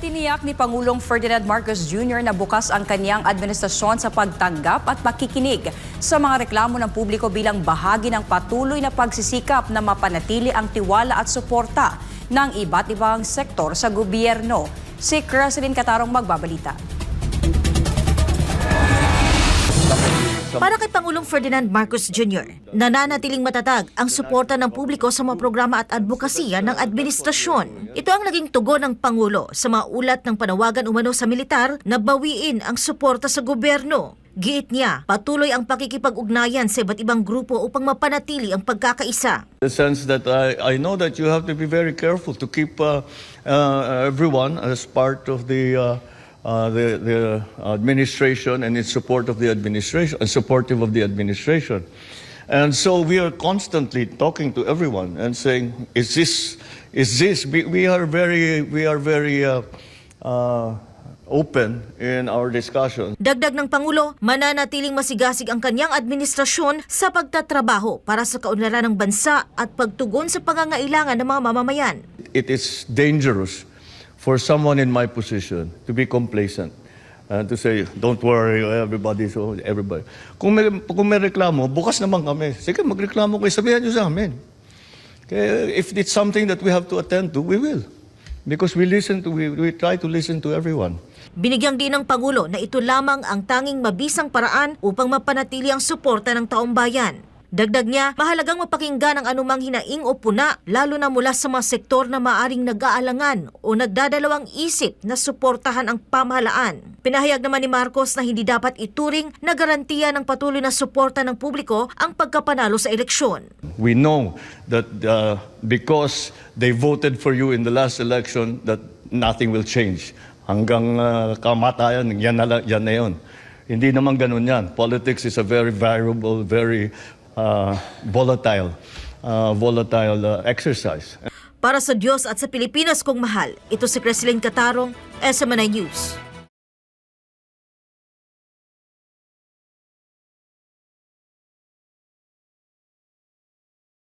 Tiniyak ni Pangulong Ferdinand Marcos Jr. na bukas ang kanyang administrasyon sa pagtanggap at pakikinig sa mga reklamo ng publiko bilang bahagi ng patuloy na pagsisikap na mapanatili ang tiwala at suporta ng iba't ibang sektor sa gobyerno. Si Creselyn Catarong magbabalita. Para kay Pangulong Ferdinand Marcos Jr., nananatiling matatag ang suporta ng publiko sa mga programa at advokasya ng administrasyon. Ito ang naging tugon ng Pangulo sa mga ulat ng panawagan umano sa militar na bawiin ang suporta sa gobyerno. Giit niya, patuloy ang pakikipag-ugnayan sa iba't ibang grupo upang mapanatili ang pagkakaisa. the sense that I, I know that you have to be very careful to keep uh, uh, everyone as part of the, uh, uh, the, the administration and in support of the administration, and supportive of the administration. And so we are constantly talking to everyone and saying, is this, is this, we, we are very, we are very uh, uh, open in our discussion. Dagdag ng Pangulo, mananatiling masigasig ang kanyang administrasyon sa pagtatrabaho para sa kaunlaran ng bansa at pagtugon sa pangangailangan ng mga mamamayan. it is dangerous for someone in my position to be complacent and to say, don't worry, everybody, so everybody. Kung may, kung may reklamo, bukas naman kami. Sige, magreklamo kayo, sabihan nyo sa amin. Kaya if it's something that we have to attend to, we will. Because we listen to, we, we try to listen to everyone. Binigyang din ng Pangulo na ito lamang ang tanging mabisang paraan upang mapanatili ang suporta ng taong bayan. Dagdag niya, mahalagang mapakinggan ang anumang hinaing o puna, lalo na mula sa mga sektor na maaring nag-aalangan o nagdadalawang isip na suportahan ang pamahalaan. Pinahayag naman ni Marcos na hindi dapat ituring na garantiya ng patuloy na suporta ng publiko ang pagkapanalo sa eleksyon. We know that uh, because they voted for you in the last election, that nothing will change. Hanggang uh, kamatayan, yan na, yan na yun. Hindi naman ganun yan. Politics is a very variable, very uh, volatile, uh, volatile uh, exercise. Para sa Diyos at sa Pilipinas kong mahal, ito si Creslin Catarong, SMNI News.